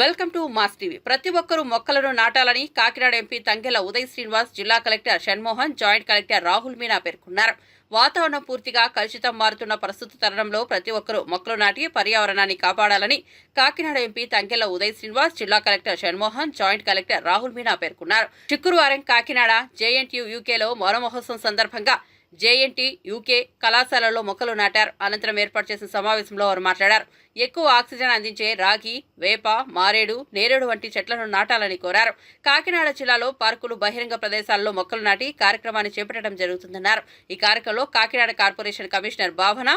Welcome to mass TV. ప్రతి ఒక్కరూ మొక్కలను నాటాలని కాకినాడ ఎంపీ తంగెల ఉదయ్ శ్రీనివాస్ జిల్లా collector Shanmohan joint collector Rahul Meena పేర్కొన్నారు. వాతావరణం పూర్తిగా కలుషితం మారుతున్న ప్రస్తుత తరుణంలో ప్రతి ఒక్కరూ మొక్కలు నాటి పర్యావరణాన్ని కాపాడాలని కాకినాడ ఎంపీ తంగెల ఉదయ్ శ్రీనివాస్ జిల్లా collector Shanmohan joint collector Rahul Meena పేర్కొన్నారు. శుక్రవారం కాకినాడ జేఎన్టీయూ యూకేలో మౌనమహోత్సవం సందర్భంగా జేఎన్టీ యూకే కళాశాలలో మొక్కలు నాటారు. అనంతరం ఏర్పాటు చేసిన సమావేశంలో వారు మాట్లాడారు. ఎక్కువ ఆక్సిజన్ అందించే రాగి వేప మారేడు నేరేడు వంటి చెట్లను నాటాలని కోరారు. కాకినాడ జిల్లాలో పార్కులు బహిరంగ ప్రదేశాల్లో మొక్కలు నాటి కార్యక్రమాన్ని చేపట్టడం జరుగుతుందన్నారు. ఈ కార్యక్రమంలో Kakinada corporation commissioner Bhavana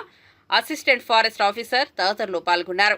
assistant forest officer తదితరులు పాల్గొన్నారు.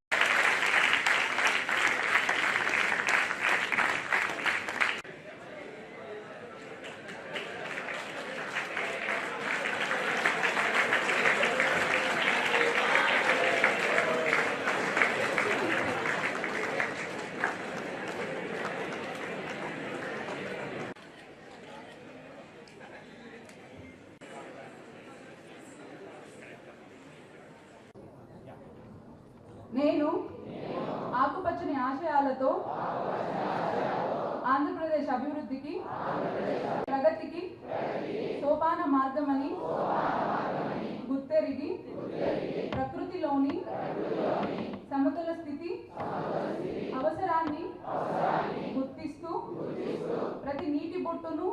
నేను ఆకుపచ్చని ఆశయాలతో ఆంధ్రప్రదేశ్ అభివృద్ధికి ప్రగతికి సోపాన మార్గమని గుర్తెరిగి ప్రకృతిలోని సమతుల స్థితి అవసరాన్ని గుర్తిస్తూ ప్రతి నీటి బొట్టును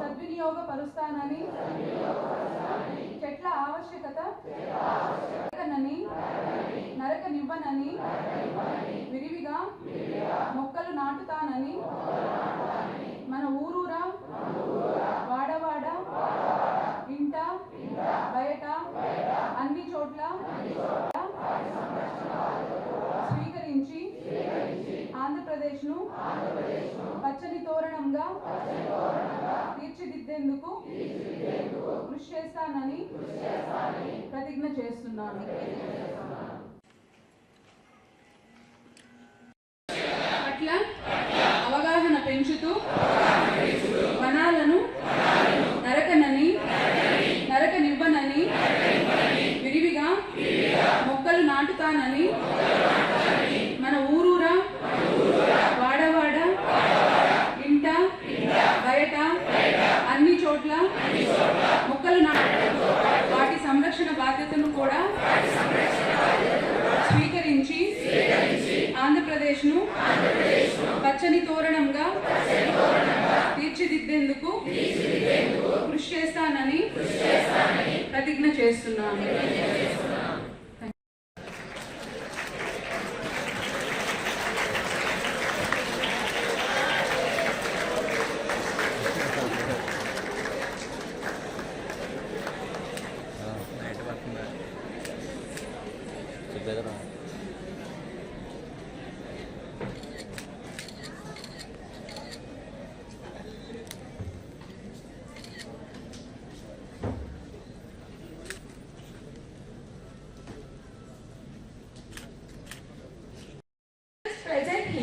సద్వినియోగపరుస్తానని చెట్ల ఆవశ్యకత నరకనని నరకనివ్వనని విరివిగా మొక్కలు నాటుతానని మన ఊరూరా వాడవాడ ఇంట బయట అన్ని చోట్ల స్వీకరించి ఆంధ్రప్రదేశ్ను పచ్చని తోరణంగా తీర్చిదిద్దేందుకు కృషి చేస్తానని ప్రతిజ్ఞ చేస్తున్నాను పట్ల అవగాహన పెంచుతూ వనాలను నరకనని నరకనివ్వనని విరివిగా మొక్కలు నాటుతానని మన ఊరూరా? వాడవాడ? ఇంట? బయట? అన్ని చోట్ల? మొక్కలు నా వాటి సంరక్షణ బాధ్యతను కూడా స్వీకరించి ఆంధ్రప్రదేశ్ను పచ్చని తోరణంగా తీర్చిదిద్దేందుకు కృషి చేస్తానని ప్రతిజ్ఞ చేస్తున్నాను.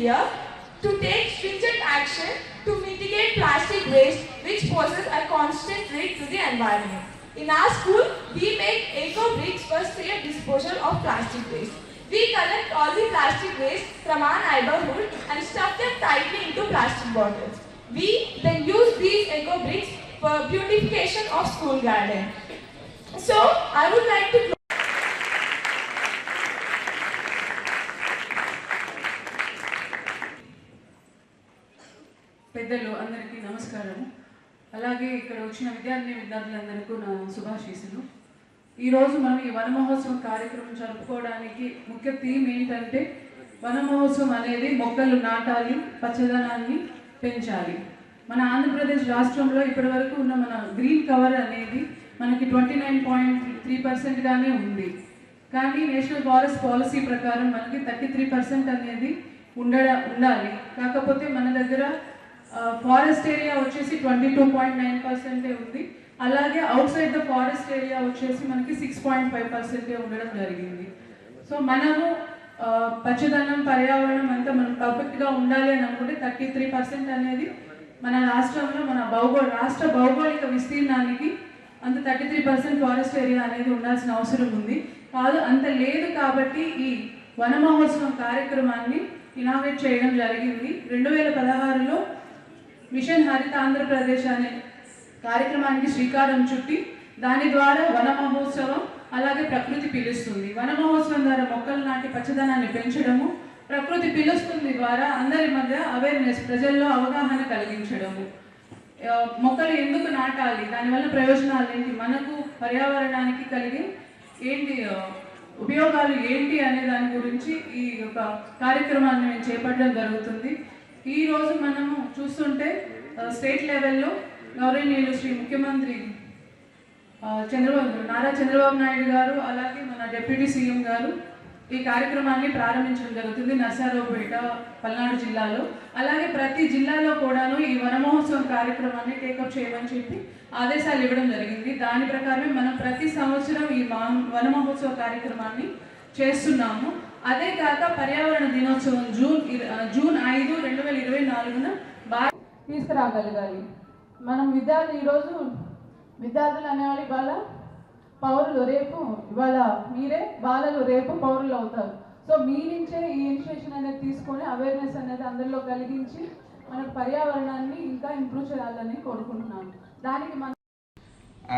To take stringent action to mitigate plastic waste which poses a constant threat to the environment. In our school, we make eco bricks for safe disposal of plastic waste. We collect all the plastic waste from our neighborhood and stuff them tightly into plastic bottles. We then use these eco bricks for beautification of school garden. So I would like to అలాగే ఇక్కడ వచ్చిన విద్యార్థి విద్యార్థులందరికీ నా శుభాశీసులు ఈరోజు మనం ఈ వన మహోత్సవం కార్యక్రమం జరుపుకోవడానికి ముఖ్య థీమ్ ఏంటంటే వన మహోత్సవం అనేది మొక్కలు నాటాలి పచ్చదనాన్ని పెంచాలి. మన ఆంధ్రప్రదేశ్ రాష్ట్రంలో ఇప్పటివరకు ఉన్న మన గ్రీన్ కవర్ అనేది మనకి ట్వంటీ నైన్ పాయింట్ త్రీ పర్సెంట్గానే ఉంది. కానీ నేషనల్ ఫారెస్ట్ పాలసీ ప్రకారం మనకి థర్టీ త్రీ పర్సెంట్ అనేది ఉండడ ఉండాలి. కాకపోతే మన దగ్గర ఫారెస్ట్ ఏరియా వచ్చేసి ట్వంటీ టూ పాయింట్ నైన్ పర్సెంటే ఉంది. అలాగే out side the forest area వచ్చేసి మనకి సిక్స్ పాయింట్ ఫైవ్ పర్సెంటే ఉండడం జరిగింది. సో మనము పచ్చదనం పర్యావరణం అంతా మనం పర్ఫెక్ట్గా ఉండాలి అని అనుకుంటే థర్టీ త్రీ పర్సెంట్ అనేది మన రాష్ట్రంలో మన భౌగోళ రాష్ట్ర భౌగోళిక విస్తీర్ణానికి అంత thirty three percent forest area అనేది ఉండాల్సిన అవసరం ఉంది. కాదు అంత లేదు కాబట్టి ఈ వన మహోత్సవం కార్యక్రమాన్ని ఇనాగ్రేట్ చేయడం జరిగింది. రెండు వేల పదహారులో మిషన్ హరిత ఆంధ్రప్రదేశ్ అనే కార్యక్రమానికి శ్రీకారం చుట్టి దాని ద్వారా వన మహోత్సవం అలాగే ప్రకృతి పిలుస్తుంది. వన మహోత్సవం ద్వారా మొక్కలు నాటి పచ్చదనాన్ని పెంచడము ప్రకృతి పిలుస్తుంది ద్వారా అందరి మధ్య అవేర్నెస్ ప్రజల్లో అవగాహన కలిగించడము. మొక్కలు ఎందుకు నాటాలి? దానివల్ల ప్రయోజనాలు ఏంటి? మనకు పర్యావరణానికి కలిగే ఏంటి ఉపయోగాలు ఏంటి అనే దాని గురించి ఈ యొక్క కార్యక్రమాన్ని మేము చేపట్టడం జరుగుతుంది. ఈ రోజు మనము చూస్తుంటే స్టేట్ లెవెల్లో గౌరవనీయులు శ్రీ ముఖ్యమంత్రి చంద్రబాబు నారా చంద్రబాబు నాయుడు గారు అలాగే మన డిప్యూటీ సీఎం గారు ఈ కార్యక్రమాన్ని ప్రారంభించడం జరుగుతుంది నర్సారావుపేట పల్నాడు జిల్లాలో. అలాగే ప్రతి జిల్లాలో కూడాను ఈ వన మహోత్సవం కార్యక్రమాన్ని టేకప్ చేయమని చెప్పి ఆదేశాలు ఇవ్వడం జరిగింది. దాని ప్రకారమే మనం ప్రతి సంవత్సరం ఈ వనమహోత్సవ వన మహోత్సవ కార్యక్రమాన్ని చేస్తున్నాము. అదే కాక పర్యావరణ దినోత్సవం జూన్ జూన్ ఐదు రెండు నాలుగున బాగా తీసుకురాగలగాలి. మనం విద్యార్థి ఈరోజు విద్యార్థులు అనేవాళ్ళు ఇవాళ పౌరులు. రేపు ఇవాళ మీరే బాలలు రేపు పౌరులు అవుతారు. సో మీ నుంచే ఈ ఇనిషియేషన్ అనేది తీసుకొని అవేర్నెస్ అనేది అందరిలో కలిగించి మన పర్యావరణాన్ని ఇంకా ఇంప్రూవ్ చేయాలని కోరుకుంటున్నాను. దానికి మన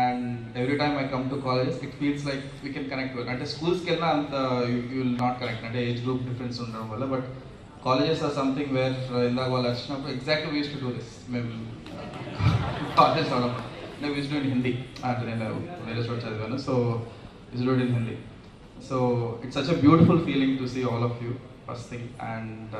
and every time I come to colleges it feels like we can connect అంటే స్కూల్స్కి వెళ్ళినా అంత యూ విల్ నాట్ కనెక్ట్ అంటే ఏజ్ గ్రూప్ డిఫరెన్స్ ఉండడం వల్ల but colleges are something where ఇందాక వాళ్ళు వచ్చినప్పుడు exact was to do this మేము uh, కాలేజెస్ ah, అవడం నేను విజ్ డూ ఇన్ హిందీ అంటే నేను వేరే చోట చదివాను. So which do in Hindi so it's such a beautiful feeling to see all of you first thing and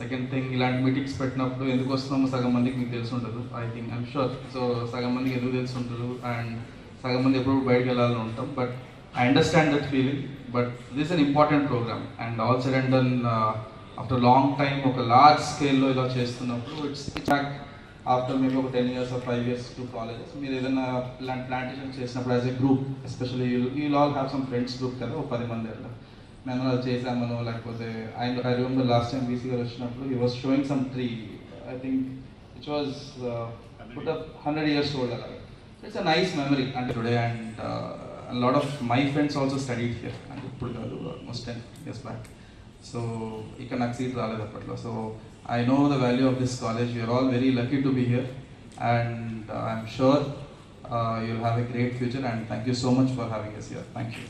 second thing ఇలాంటి meetings పెట్టినప్పుడు ఎందుకు వస్తున్నామో సగం మందికి మీకు తెలిసి ఉండదు I think I'm sure so సగం మందికి ఎందుకు తెలిసి ఉండదు? అండ్ సగం మంది ఎప్పుడు బయటకు వెళ్ళాలని ఉంటాం. But I understand that feeling but this an important program and all sudden done after long time ఒక లార్జ్ స్కేల్లో ఇలా చేస్తున్నప్పుడు ఇట్స్ బ్యాక్ ఆఫ్టర్ మేబీ ఒక ten years or five years to colleges మీరు ఏదైనా ఇలాంటి ప్లాంటేషన్ చేసినప్పుడు as a group especially you all have some friends group కదా ఒక పది మంది అట్లా. మేము అది చేసామనో లేకపోతే I I remember last time BC గారు వచ్చినప్పుడు he was showing some tree I think it was put up hundred years old అలాగా ఇట్స్ అ నైస్ మెమరీ అంటే today and lot of my friends also studied here అంటే ఇప్పుడు కాదు almost ten years back so ఇక్కడ నాకు seat రాలేదు అప్పట్లో so I know the value of this college you're all very lucky to be here and I'm sure you'll have a great future and thank you so much for having us here thank you